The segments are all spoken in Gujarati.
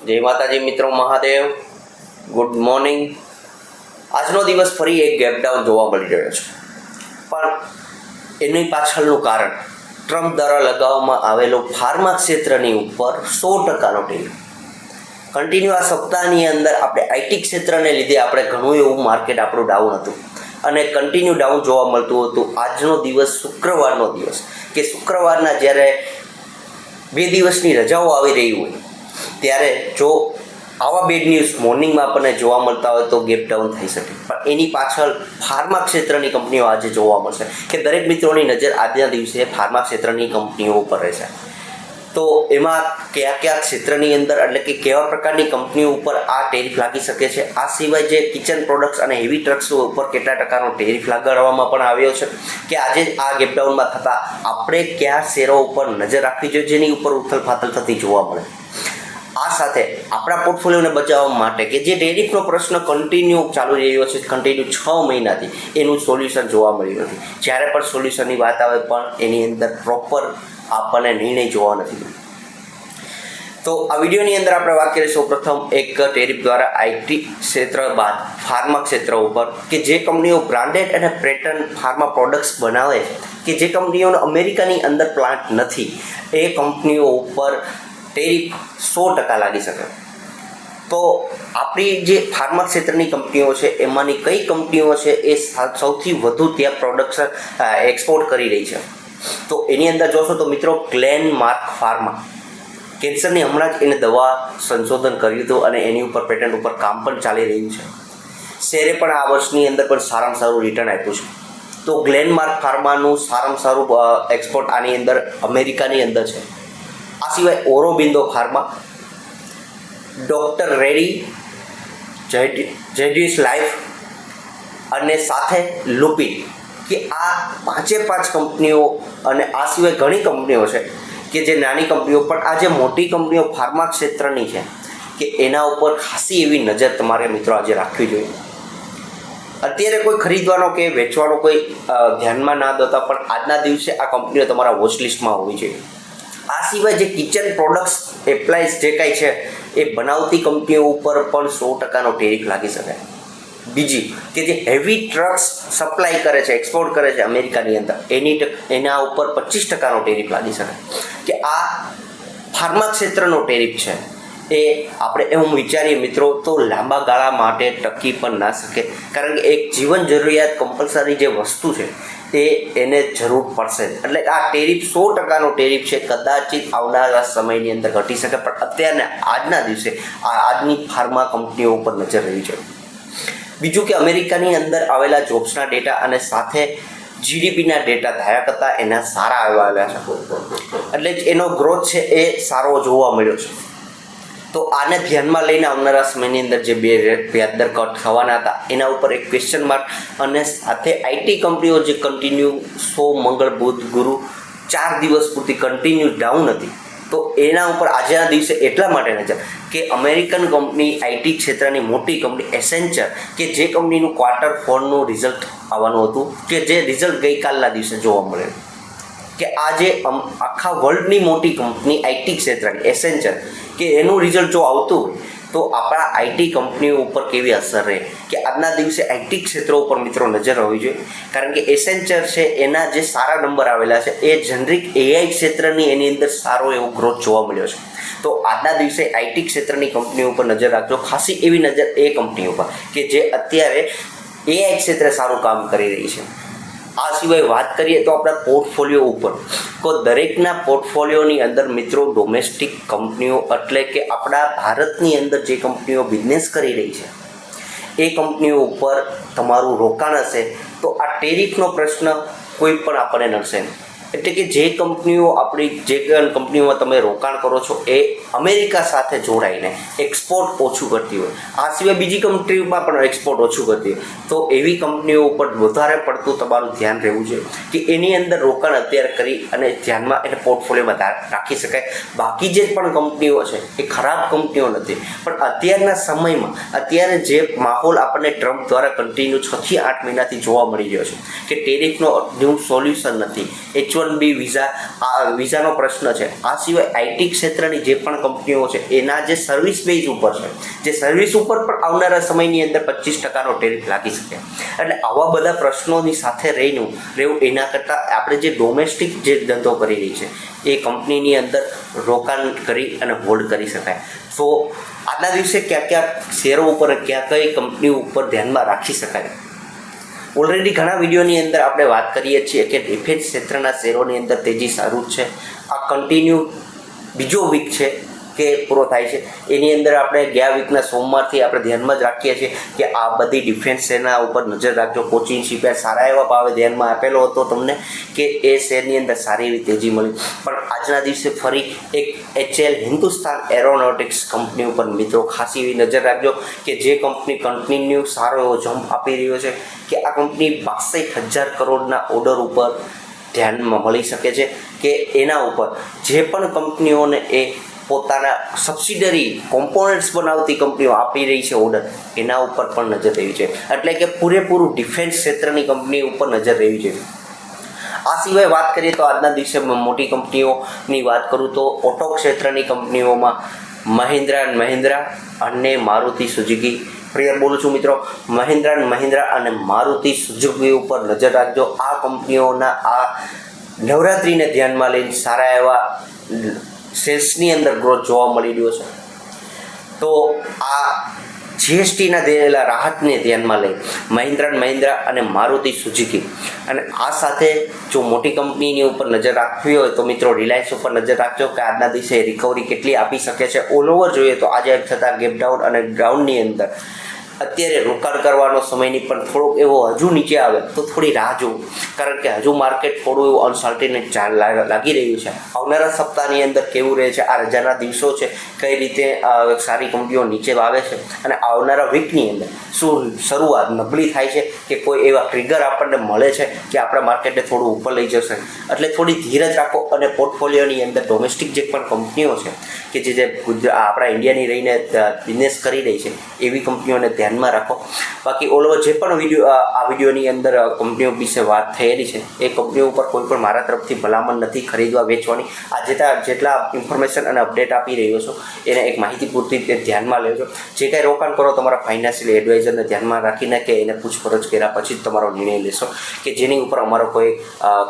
જય માતાજી મિત્રો, મહાદેવ. ગુડ મોર્નિંગ આજનો દિવસ ફરી એક ગેપ ડાઉન જોવા મળી રહ્યો છે. પણ એની પાછળનું કારણ ટ્રમ્પ દ્વારા લગાવવામાં આવેલો ફાર્મા ક્ષેત્રની ઉપર સો ટકાનો ટેરિફ કન્ટિન્યુ આ સપ્તાહની અંદર આપણે આઈટી ક્ષેત્રને લીધે આપણે ઘણું એવું માર્કેટ આપણું ડાઉન હતું. અને કન્ટિન્યુ ડાઉન જોવા મળતું હતું આજનો દિવસ, શુક્રવારનો દિવસ. કે શુક્રવારના જ્યારે બે દિવસની રજાઓ આવી રહી હોય ત્યારે જો આવા બેડ ન્યૂઝ મોર્નિંગમાં આપણને જોવા મળતા હોય તો ગેપ ડાઉન થઈ શકે. પણ એની પાછળ ફાર્મા ક્ષેત્રની કંપનીઓ આજે જોવા મળશે કે દરેક મિત્રોની નજર આજના દિવસે ફાર્મા ક્ષેત્રની કંપનીઓ ઉપર રહેશે. તો એમાં કયા કયા ક્ષેત્રની અંદર એટલે કે કેવા પ્રકારની કંપનીઓ ઉપર આ ટેરિફ લાગી શકે છે? આ સિવાય જે કિચન પ્રોડક્ટ્સ અને હેવી ટ્રક્સ ઉપર કેટલા ટકાનો ટેરિફ લગાડવામાં પણ આવ્યો છે કે આજે આ ગેપડાઉનમાં થતાં આપણે કયા શેરો ઉપર નજર રાખવી જોઈએ જેની ઉપર ઉથલ ફાથલ થતી જોવા મળે? આ સાથે આપણા પોર્ટફોલિયોને બચાવવા માટે કે જે ટેરિફનો પ્રશ્ન કન્ટિન્યુ ચાલુ રહ્યો છે કન્ટિન્યુ છ મહિનાથી, એનું સોલ્યુશન જોવા મળ્યું નથી. જ્યારે પણ સોલ્યુશનની વાત આવે પણ એની અંદર પ્રોપર આપણને નિર્ણય જોવા નથી તો આ વિડીયોની અંદર આપણે વાત કરીએ સૌ પ્રથમ એક ટેરિફ દ્વારા આઈટી ક્ષેત્ર બાદ ફાર્મા ક્ષેત્ર ઉપર કે જે કંપનીઓ બ્રાન્ડેડ અને પેટર્ન ફાર્મા પ્રોડક્ટ્સ બનાવે કે જે કંપનીઓનો અમેરિકાની અંદર પ્લાન્ટ નથી, એ કંપનીઓ ઉપર ટેરિફ સો ટકા લાગી શકે. તો આપણી જે ફાર્મા ક્ષેત્રની કંપનીઓ છે, એમાંની કઈ કંપનીઓ છે, એ સૌથી વધુ ત્યાં પ્રોડક્શન એક્સપોર્ટ કરી રહી છે. તો એની અંદર જોશો તો મિત્રો ક્લેન માર્ક ફાર્મા કેન્સરની હમણાં જ એને દવા સંશોધન કર્યું હતું અને એની ઉપર પેટન્ટ ઉપર કામ પણ ચાલી રહ્યું છે. શેરે પણ આ વર્ષની અંદર પણ સારામાં સારું રિટર્ન આપ્યું છે. તો ગ્લેનમાર્ક ફાર્માનું સારામાં સારું એક્સપોર્ટ આની અંદર અમેરિકાની અંદર છે. આ સિવાય Aurobindo pharma, doctor Reddy Zydus life અને સાથે લુપિન, કે આ પાંચે પાંચ કંપનીઓ અને આ સિવાય ઘણી કંપનીઓ છે કે જે નાની કંપનીઓ, પણ આ જે મોટી કંપનીઓ ફાર્મા ક્ષેત્રની છે, કે એના ઉપર ખાસી એવી નજર તમારે મિત્રો આજે રાખવી જોઈએ. અત્યારે કોઈ ખરીદવાનો કે વેચવાનો કોઈ ધ્યાનમાં ના દેતા, પણ આજના દિવસે આ કંપનીઓ તમારા વોચ હોવી જોઈએ. આ સિવાય જે કિચન પ્રોડક્ટ્સ એપ્લાયન્સ જે કાંઈ છે, એ બનાવતી કંપનીઓ ઉપર પણ સો ટકાનો ટેરિફ લાગી શકે. બીજી કે જે હેવી ટ્રક્સ સપ્લાય કરે છે એક્સપોર્ટ કરે છે અમેરિકાની અંદર, એની એના ઉપર પચીસ ટકાનો ટેરિફ લાગી શકે. કે આ ફાર્મા ક્ષેત્રનો ટેરિફ છે, એ આપણે એવું વિચારીએ મિત્રો તો લાંબા ગાળા માટે ટકી પણ ના શકે. કારણ કે એક જીવન જરૂરિયાત કમ્પલસરી જે વસ્તુ છે એ એને જરૂર પડશે. એટલે આ ટેરિફ સો ટકાનો ટેરિફ છે, કદાચિત આવનારા સમયની અંદર ઘટી શકે, પણ અત્યારના આજના દિવસે આ આજની ફાર્મા કંપનીઓ ઉપર નજર રહી છે બીજું કે અમેરિકાની અંદર આવેલા જોબ્સના ડેટા અને સાથે જીડીપીના ડેટા ધાયા કરતાં એના સારા આવ્યા છે. એટલે એનો ગ્રોથ છે એ સારો જોવા મળ્યો છે. તો આને ધ્યાનમાં લઈને આવનારા સમયની અંદર જે બે વ્યાજદર કટ થવાના હતા, એના ઉપર એક ક્વેશ્ચન માર્ક અને સાથે આઈટી કંપનીઓ જે કન્ટિન્યુ સો મંગળ બુધ ગુરુ ચાર દિવસ પૂરતી કન્ટિન્યુ ડાઉન હતી. તો એના ઉપર આજના દિવસે એટલા માટે નજર કે અમેરિકન કંપની આઈટી ક્ષેત્રની મોટી કંપની એસેન્ચર કે જે કંપનીનું ક્વાર્ટર ફોરનું રિઝલ્ટ આવવાનું હતું કે જે રિઝલ્ટ ગઈકાલના દિવસે જોવા મળેલું. કે આજે આખા વર્લ્ડની મોટી કંપની આઈટી ક્ષેત્રની એસેન્ચર કે એનું રિઝલ્ટ જો આવતું, તો આપણા આઈટી કંપનીઓ ઉપર કેવી અસર રહે? કે આજના દિવસે આઈટી ક્ષેત્રો ઉપર મિત્રો નજર હોવી જોઈએ. કારણ કે એસેન્ચર છે, એના જે સારા નંબર આવેલા છે, એ જનરિક એઆઈ ક્ષેત્રની એની અંદર સારો એવો ગ્રોથ જોવા મળ્યો છે. તો આજના દિવસે આઈટી ક્ષેત્રની કંપનીઓ ઉપર નજર રાખજો. ખાસી એવી નજર એ કંપનીઓ પર કે જે અત્યારે એઆઈ ક્ષેત્રે સારું કામ કરી રહી છે. આ સિવાય વાત કરીએ તો આપણા પોર્ટફોલિયો ઉપર, તો દરેકના પોર્ટફોલિયોની અંદર મિત્રો ડોમેસ્ટિક કંપનીઓ એટલે કે આપણા ભારતની અંદર જે કંપનીઓ બિઝનેસ કરી રહી છે, એ કંપનીઓ ઉપર તમારું રોકાણ હશે, તો આ ટેરિફનો પ્રશ્ન કોઈ પણ આપણને નડશે નહીં. એટલે કે જે કંપનીઓ આપણી, જે કંપનીઓમાં તમે રોકાણ કરો છો, એ અમેરિકા સાથે જોડાઈને એક્સપોર્ટ ઓછું કરતી હોય. આ સિવાય બીજી કંપનીઓમાં પણ એક્સપોર્ટ ઓછું કરતી હોય. તો એવી કંપનીઓ ઉપર વધારે પડતું તમારું ધ્યાન રહેવું જોઈએ કે એની અંદર રોકાણ અત્યારે કરી અને ધ્યાનમાં એને પોર્ટફોલિયોમાં રાખી શકાય. બાકી જે પણ કંપનીઓ છે, એ ખરાબ કંપનીઓ નથી. પણ અત્યારના સમયમાં, અત્યારે જે માહોલ આપણને ટ્રમ્પ દ્વારા કન્ટિન્યુ છથી આઠ મહિનાથી જોવા મળી રહ્યો છે કે ટેરિફનો ન્યૂ સોલ્યુશન નથી. એકચ્યુઅલ વન બી વિઝા આ વિઝાનો પ્રશ્ન છે. આ સિવાય આઈટી ક્ષેત્રની જે પણ કંપનીઓ છે, એના જે સર્વિસ બેઝ ઉપર છે, જે સર્વિસ ઉપર પણ આવનારા સમયની અંદર પચીસ ટકાનો ટેરિફ લાગી શકે. એટલે આવા બધા પ્રશ્નોની સાથે રહીને, રહેવું એના કરતાં આપણે જે ડોમેસ્ટિક જે ધંધો કરી રહી છે, એ કંપનીની અંદર રોકાણ કરી અને હોલ્ડ કરી શકાય. તો આજના દિવસે ક્યાં ક્યાં શેરો ઉપર ક્યાં કઈ કંપની ઉપર ધ્યાનમાં રાખી શકાય. ઓલરેડી ઘણા વિડીયોની અંદર આપણે વાત કરીએ છીએ કે ડિફેન્સ ક્ષેત્રના શેરોની અંદર તેજી સારું છે. આ કન્ટિન્યુ બીજો વીક છે. કે પૂરો થાય છે. એની અંદર આપણે ગયા વીકના સોમવારથી આપણે ધ્યાનમાં જ રાખીએ છીએ કે આ બધી ડિફેન્સ શેરના ઉપર નજર રાખજો. કોચિંગ શિપયાર્ડ સારા એવા ભાવે ધ્યાનમાં આપેલો હતો તમને કે એ શેરની અંદર સારી એવી તેજી મળી. પણ આજના દિવસે ફરી એક એચએલ હિન્દુસ્તાન એરોનોટિક્સ કંપની ઉપર મિત્રો ખાસી એવી નજર રાખજો કે જે કંપની કન્ટિન્યુ સારો એવો જમ્પ આપી રહ્યો છે કે આ કંપની બાસઠ હજાર કરોડના ઓર્ડર ઉપર ધ્યાનમાં મળી શકે છે કે એના ઉપર જે પણ કંપનીઓને એ પોતાના સબસિડરી કોમ્પોનન્ટ્સ બનાવતી કંપનીઓ આપી રહી છે ઓર્ડર. એના ઉપર પણ નજર રહેવી છે એટલે કે પૂરેપૂરું ડિફેન્સ ક્ષેત્રની કંપની ઉપર નજર રહેવી છે આ સિવાય વાત કરીએ તો આજના દિવસે મોટી કંપનીઓની વાત કરું તો ઓટો ક્ષેત્રની કંપનીઓમાં મહિન્દ્રા એન્ડ મહિન્દ્રા અને મારુતિ સુઝુકી. ફરી બોલું છું મિત્રો, મહિન્દ્રા એન્ડ મહિન્દ્રા અને મારુતિ સુઝુકી ઉપર નજર રાખજો. આ કંપનીઓના આ નવરાત્રિને ધ્યાનમાં લઈને સારા એવા સેલ્સની અંદર ગ્રોથ જોવા મળી રહ્યો છે. તો આ જીએસટીના દેલા રાહતને ધ્યાનમાં લઈ મહિન્દ્રા એન્ડ મહિન્દ્રા અને મારુતિ સુઝુકી અને આ સાથે જો મોટી કંપનીની ઉપર નજર રાખવી હોય તો મિત્રો રિલાયન્સ ઉપર નજર રાખજો કે આજના દિવસે રિકવરી કેટલી આપી શકે છે. ઓલ ઓવર જોઈએ તો આજે થતા ગેપ ડાઉન અને ગ્રાઉન્ડની અંદર અત્યારે રોકાણ કરવાનો સમયની પણ થોડોક એવો હજુ નીચે આવે તો થોડી રાહ જોવું કારણ કે હજુ માર્કેટ થોડું એવું અનસર્ટિનેટ લાગી રહ્યું છે. આવનારા સપ્તાહની અંદર કેવું રહે છે? આ રજાના દિવસો છે. કઈ રીતે સારી કંપનીઓ નીચે આવે છે અને આવનારા વીકની અંદર શું શરૂઆત નબળી થાય છે કે કોઈ એવા ટ્રિગર આપણને મળે છે કે આપણા માર્કેટને થોડું ઉપર લઈ જશે? એટલે થોડી ધીરજ રાખો અને પોર્ટફોલિયોની અંદર ડોમેસ્ટિક જે પણ કંપનીઓ છે કે જે જે આપણા ઇન્ડિયાની રહીને બિઝનેસ કરી રહી છે, એવી કંપનીઓને ધ્યાનમાં રાખો. બાકી ઓલ ઓવર જે પણ વીડિયો આ વિડીયોની અંદર કંપનીઓ વિશે વાત થયેલી છે, એ કંપનીઓ ઉપર કોઈ પણ મારા તરફથી ભલામણ નથી ખરીદવા વેચવાની. આ જેટલા જેટલા ઇન્ફોર્મેશન અને અપડેટ આપી રહ્યો છું એને એક માહિતી પૂરતી ધ્યાનમાં લેજો. જે કાંઈ રોકાણ કરો તમારા ફાઇનાન્શિયલ એડવાઇઝરને ધ્યાનમાં રાખીને કે એને પૂછપરછ કર્યા પછી જ તમારો નિર્ણય લેશો. કે જેની ઉપર અમારો કોઈ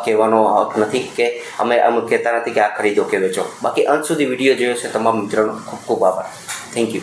કહેવાનો હક નથી કે અમે અમ કહેતા નથી કે આ ખરીદો કે વેચો. બાકી અંત સુધી વીડિયો જોયો છે તમામ મિત્રોનો ખૂબ ખૂબ આભાર. Thank you